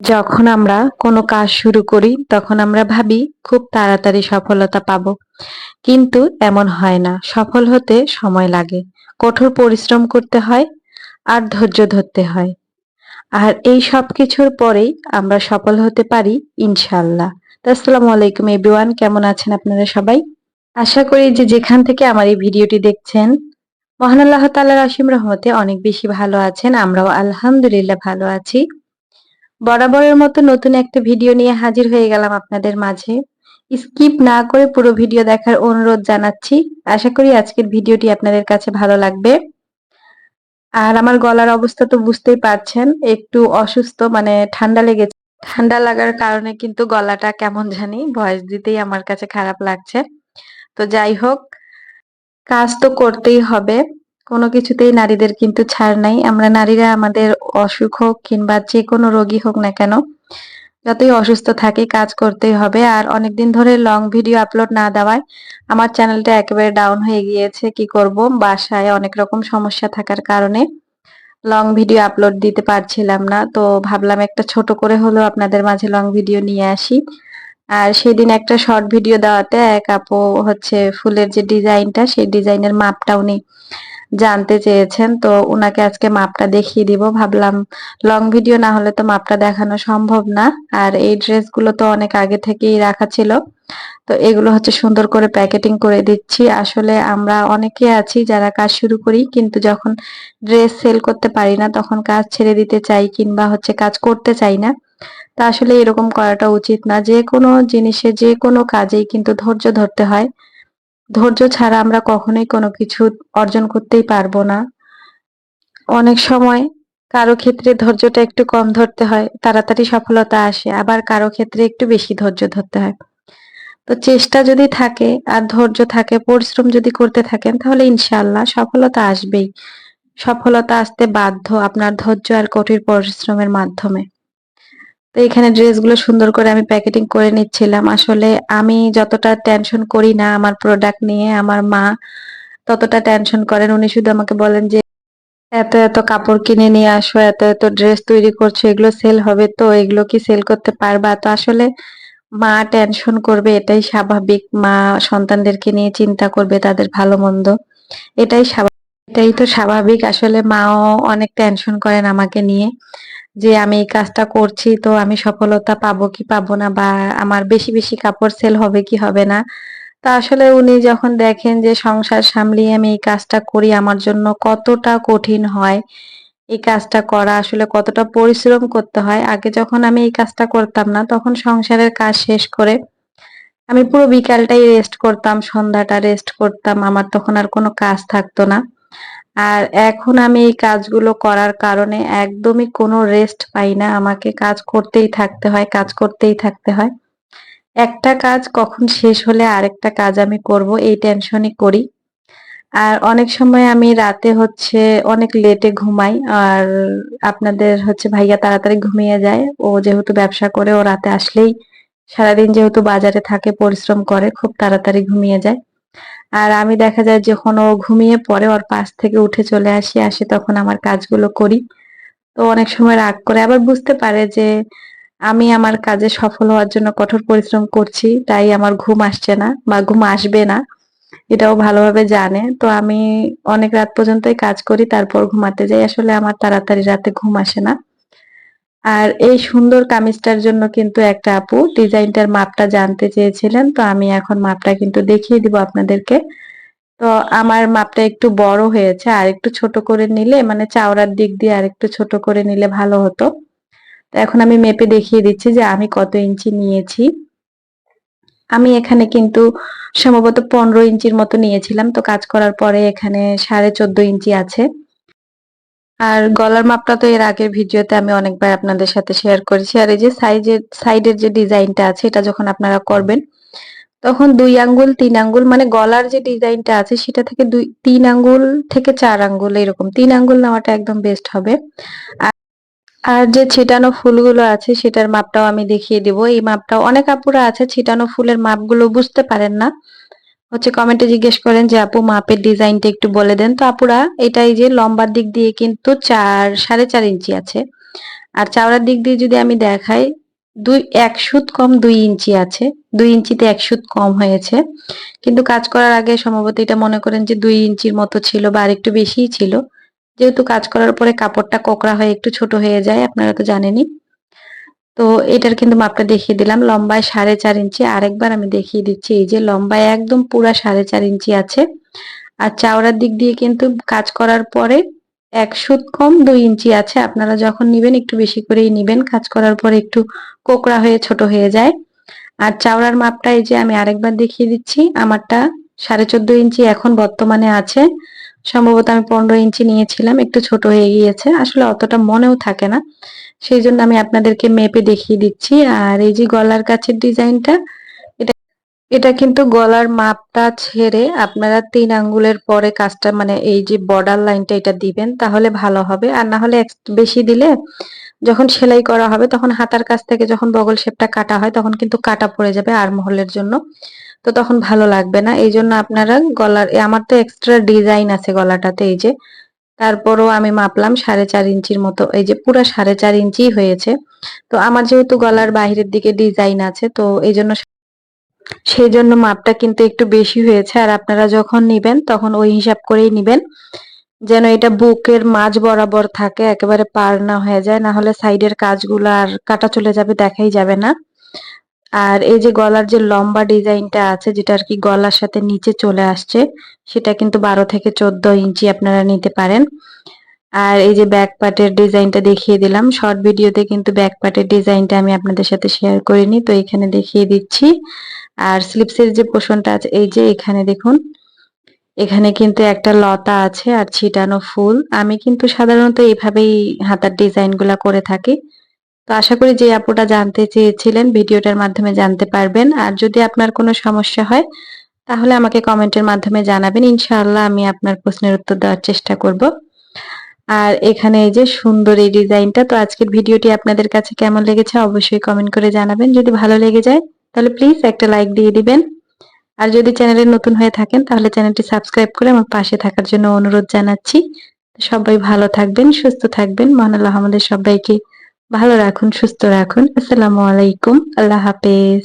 যখন আমরা কোনো কাজ শুরু করি, তখন আমরা ভাবি, খুব তাড়াতাড়ি সফলতা পাবো। কিন্তু এমন হয় না। সফল হতে সময় লাগে। কঠোর পরিশ্রম করতে হয় আর ধৈর্য ধরতে হয়। আর এই সব কিছুর পরেই আমরা সফল হতে পারি ইনশাল্লাহ আসসালামু আলাইকুম এভরিওয়ান, কেমন আছেন আপনারা সবাই? আশা করি যে যেখান থেকে আমার এই ভিডিওটি দেখছেন, মহান আল্লাহ তাআলার অসীম রহমতে অনেক বেশি ভালো আছেন। আমরাও আলহামদুলিল্লাহ ভালো আছি। বরাবরের মতো নতুন একটা ভিডিও নিয়ে হাজির হয়ে গেলাম আপনাদের মাঝে। স্কিপ না করে পুরো ভিডিও দেখার অনুরোধ জানাচ্ছি। আশা করি আজকের ভিডিওটি আপনাদের কাছে ভালো লাগবে। আর আমার গলার অবস্থা তো বুঝতেই পারছেন, একটু অসুস্থ মানে ঠান্ডা লেগেছে। ঠান্ডা লাগার কারণে কিন্তু গলাটা কেমন জানি ভয়েস দিতেই আমার কাছে খারাপ লাগছে। তো যাই হোক, কাজ তো করতেই হবে। কোনো কিছুতেই নারীদের কিন্তু ছাড় নাই। আমরা নারীরা আমাদের অসুখ হোক কিংবা যে কোনো রোগী হোক না কেন, যতই অসুস্থ থাকি কাজ করতেই হবে। আর অনেকদিন ধরে লং ভিডিও আপলোড না দেওয়ায় আমার চ্যানেলটা একেবারে ডাউন হয়ে গিয়েছে। কি করব? বাসায় অনেক রকম সমস্যা থাকার কারণে লং ভিডিও আপলোড দিতে পারছিলাম না। তো ভাবলাম একটা ছোট করে হলেও আপনাদের মাঝে লং ভিডিও নিয়ে আসি। আর সেদিন একটা শর্ট ভিডিও দেওয়াতে এক আপু হচ্ছে ফুলের যে ডিজাইনটা সেই ডিজাইনের মাপটা উনি জানতে চেয়েছেন, তো উনাকে আজকে মাপটা দেখিয়ে দিব। ভাবলাম লং ভিডিও না হলে তো মাপটা দেখানো সম্ভব না। আর এই ড্রেসগুলো তো অনেক আগে থেকেই রাখা ছিল। তো এগুলো হচ্ছে সুন্দর করে প্যাকেটিং করে দিচ্ছি। আসলে আমরা অনেকে আছি যারা কাজ শুরু করি, কিন্তু যখন ড্রেস সেল করতে পারি না, তখন কাজ ছেড়ে দিতে চাই কিংবা হচ্ছে কাজ করতে চাই না। তা আসলে এরকম করাটা উচিত না। যে কোনো জিনিসে, যে কোনো কাজেই কিন্তু ধৈর্য ধরতে হয়। ধৈর্য ছাড়া আমরা কখনোই কোনো কিছু অর্জন করতেই পারব না। অনেক সময় কারও ক্ষেত্রে ধৈর্যটা একটু কম ধরতে হয়, তাড়াতাড়ি সফলতা আসে, আবার কারও ক্ষেত্রে একটু বেশি ধৈর্য ধরতে হয়। তো চেষ্টা যদি থাকে আর ধৈর্য থাকে, পরিশ্রম যদি করতে থাকেন, তাহলে ইনশাল্লাহ সফলতা আসবেই। সফলতা আসতে বাধ্য আপনার ধৈর্য আর কঠিন পরিশ্রমের মাধ্যমে। তো এখানে ড্রেসগুলো সুন্দর করে আমি প্যাকেটিং করে নিচ্ছিলাম। আসলে আমি যতটা টেনশন করি না আমার প্রোডাক্ট নিয়ে, আমার মা ততটা টেনশন করেন। উনি শুধু আমাকে বলেন যে, এত এত কাপড় কিনে নিয়ে আসো, এত এত ড্রেস তৈরি করছ, এগুলো সেল হবে তো, এগুলো কি সেল করতে পারবা? তো আসলে মা টেনশন করবে, এটাই স্বাভাবিক। মা সন্তানদেরকে নিয়ে চিন্তা করবে, তাদের ভালো মন্দ। এটাই স্বাভাবিক, এটাই তো স্বাভাবিক। আসলে মাও অনেক টেনশন করেন আমাকে নিয়ে। যে আমি এই কাজটা করছি, তো আমি সফলতা পাবো কি পাবো না বা আমার বেশি বেশি কাপড় সেল হবে কি হবে না? তা আসলে উনি যখন দেখেন যে সংসার সামলিয়ে আমি এই কাজটা করি, আমার জন্য কতটা কঠিন হয় এই কাজটা করা, আসলে কতটা পরিশ্রম করতে হয়। আগে যখন আমি এই কাজটা করতাম না, তখন সংসারের কাজ শেষ করে আমি পুরো বিকালটাই রেস্ট করতাম, সন্ধ্যাটা রেস্ট করতাম, আমার তখন আর কোনো কাজ থাকতো না। আর এখন আমি এই কাজগুলো করার কারণে একদমই কোনো রেস্ট পাই না। আমাকে কাজ করতেই থাকতে হয়, কাজ করতেই থাকতে হয়। একটা কাজ কখন শেষ হলে আরেকটা কাজ আমি করব, এই টেনশনই করি। আর অনেক সময় আমি রাতে হচ্ছে অনেক লেটে ঘুমাই, আর আপনাদের হচ্ছে ভাইয়া তাড়াতাড়ি ঘুমিয়ে যায়। ও যেহেতু ব্যবসা করে, ও রাতে আসলেই সারাদিন যেহেতু বাজারে থাকে, পরিশ্রম করে, খুব তাড়াতাড়ি ঘুমিয়ে যায়। আর আমি দেখা যায় যখন ও ঘুমিয়ে পড়ে, ওর পাশ থেকে উঠে চলে আসি আসি তখন আমার কাজগুলো করি। তো অনেক সময় রাগ করে। আবার বুঝতে পারে যে আমি আমার কাজে সফল হওয়ার জন্য কঠোর পরিশ্রম করছি, তাই আমার ঘুম আসছে না বা ঘুম আসবে না। এটাও ভালোভাবে জানে। তো আমি অনেক রাত পর্যন্তই কাজ করি, তারপর ঘুমাতে যাই। আসলে আমার তাড়াতাড়ি রাতে ঘুম আসে না। আর এই সুন্দর কামিজটার জন্য কিন্তু একটা আপু ডিজাইনটার মাপটা জানতে চেয়েছিলেন, তো আমি এখন মাপটা কিন্তু দেখিয়ে দিব আপনাদেরকে। তো আমার মাপটা একটু বড় হয়েছে, আর একটু ছোট করে নিলে মানে চাওড়ার দিক দিয়ে আর একটু ছোট করে নিলে ভালো হতো। তো এখন আমি মেপে দেখিয়ে দিচ্ছি যে আমি কত ইঞ্চি নিয়েছি। আমি এখানে কিন্তু সম্ভবত পনেরো ইঞ্চির মতো নিয়েছিলাম, তো কাজ করার পরে এখানে সাড়ে চোদ্দ ইঞ্চি আছে। আর গলার মাপটা তো এর আগের ভিডিওতে আমি অনেকবার আপনাদের সাথে শেয়ার করেছি। আর এই যে সাইজের সাইডের যে ডিজাইনটা আছে, এটা যখন আপনারা করবেন, তখন দুই আঙ্গুল, তিন আঙ্গুল মানে গলার যে ডিজাইনটা আছে, সেটা থেকে দুই, তিন আঙ্গুল থেকে চার আঙ্গুল এরকম, তিন আঙ্গুল নেওয়াটা একদম বেস্ট হবে। আর যে ছিটানো ফুলগুলো আছে, সেটার মাপটাও আমি দেখিয়ে দিব। এই মাপটাও অনেক আপুরা আছে, ছিটানো ফুলের মাপগুলো বুঝতে পারেন না। হচ্ছে কমেন্টে জিজ্ঞেস করেন যে, আপু, মাপের ডিজাইনটা একটু বলে দেন। তো আপুরা, এটাই যে লম্বার দিক দিয়ে কিন্তু চার, সাড়ে চার ইঞ্চি আছে। আর চাওড়ার দিক দিয়ে যদি আমি দেখাই, দুই, এক সুত কম দুই ইঞ্চি আছে। দুই ইঞ্চিতে এক সুত কম হয়েছে। কিন্তু কাজ করার আগে সম্ভবত এটা মনে করেন যে দুই ইঞ্চির মতো ছিল বা আরেকটু বেশিই ছিল। যেহেতু কাজ করার পরে কাপড়টা কোকড়া হয়ে একটু ছোট হয়ে যায়, আপনারা তো জানেনই। তো এটার কিন্তু মাপটা দেখিয়ে দিলাম। লম্বায় সাড়ে চার ইঞ্চি। আরেকবার আমি দেখিয়ে দিচ্ছি, এই যে লম্বায় একদম পুরা সাড়ে চার ইঞ্চি আছে। আর চাওড়ার দিক দিয়ে কিন্তু কাজ করার পরে এক সুত কম দুই ইঞ্চি আছে। আপনারা যখন নিবেন, একটু বেশি করেই নিবেন। কাজ করার পরে একটু কোকড়া হয়ে, ছোট হয়ে যায়। আর চাওড়ার মাপটা এই যে আমি আরেকবার দেখিয়ে দিচ্ছি, আমারটা সাড়ে চোদ্দ ইঞ্চি এখন বর্তমানে আছে। সম্ভবত আমি পনেরো ইঞ্চি নিয়েছিলাম, একটু ছোট হয়ে গিয়েছে। আসলে অতটা মনেও থাকে না। সেই জন্য আমি আপনাদেরকে মেপে দেখিয়ে দিচ্ছি। আর এই যে গলার কাছের ডিজাইনটা এটা এটা কিন্তু গলার মাপটা ছেড়ে আপনারা তিন আঙ্গুলের পরে কাজটা মানে এই যে বর্ডার লাইনটা এটা দিবেন, তাহলে ভালো হবে। আর না হলে বেশি দিলে যখন সেলাই করা হবে, তখন হাতার কাছ থেকে যখন বগল শেপটা কাটা হয়, তখন কিন্তু কাটা পড়ে যাবে আর মহলের জন্য। তো তখন ভালো লাগবে না। এই জন্য আপনারা গলার আমার তো এক্সট্রা ডিজাইন আছে গলাটাতে, এই যে তারপরও আমি মাপলাম সাড়ে চার ইঞ্চির মতো। এই যে পুরো সাড়ে চার ইঞ্চি হয়েছে। তো আমার যেহেতু গলার বাহিরের দিকে ডিজাইন আছে, তো এই জন্য সেই জন্য মাপটা কিন্তু একটু বেশি হয়েছে। আর আপনারা যখন নিবেন, তখন ওই হিসাব করেই নিবেন। যেন এটা বুকের মাঝ বরাবর থাকে, একেবারে পার না হয়ে যায়। না হলে সাইডের কাজগুলো আর কাটা চলে যাবে, দেখাই যাবে না। আর এই যে গলার যে লম্বা ডিজাইনটা আছে, যেটা আর কি গলার সাথে নিচে চলে আসছে, সেটা কিন্তু বারো থেকে চোদ্দ ইঞ্চি আপনারা নিতে পারেন। আর এই যে ব্যাক পার্টের ডিজাইনটা দেখিয়ে দিলাম শর্ট ভিডিওতে কিন্তু ব্যাক পার্টের ডিজাইনটা আমি আপনাদের সাথে শেয়ার করিনি, তো এখানে দেখিয়ে দিচ্ছি। আর স্লিপসের যে পোষণটা আছে, এই যে এখানে দেখুন, এখানে কিন্তু একটা লতা আছে আর ছিটানো ফুল। আমি কিন্তু সাধারণত এইভাবেই হাতার ডিজাইনগুলা করে থাকি। তো আশা করি যে আপুটা জানতে চেয়েছিলেন, ভিডিওটার মাধ্যমে জানতে পারবেন। আর যদি আপনার কোনো সমস্যা হয়, তাহলে আমাকে কমেন্টের মাধ্যমে জানাবেন। ইনশাআল্লাহ আমি আপনার প্রশ্নের উত্তর দেওয়ার চেষ্টা করব। আর এখানে এই যে সুন্দর এই ডিজাইনটা, তো আজকের ভিডিওটি আপনাদের কাছে কেমন লেগেছে অবশ্যই কমেন্ট করে জানাবেন। যদি ভালো লেগে যায়, তাহলে প্লিজ একটা লাইক দিয়ে দিবেন। আর যদি চ্যানেলে নতুন হয়ে থাকেন, তাহলে চ্যানেলটি সাবস্ক্রাইব করে আমার পাশে থাকার জন্য অনুরোধ জানাচ্ছি। সবাই ভালো থাকবেন, সুস্থ থাকবেন। মহান আমাদের সবাইকে ভালো রাখুন সুস্থ রাখুন। আসসালামু আলাইকুম। আল্লাহ হাফেজ।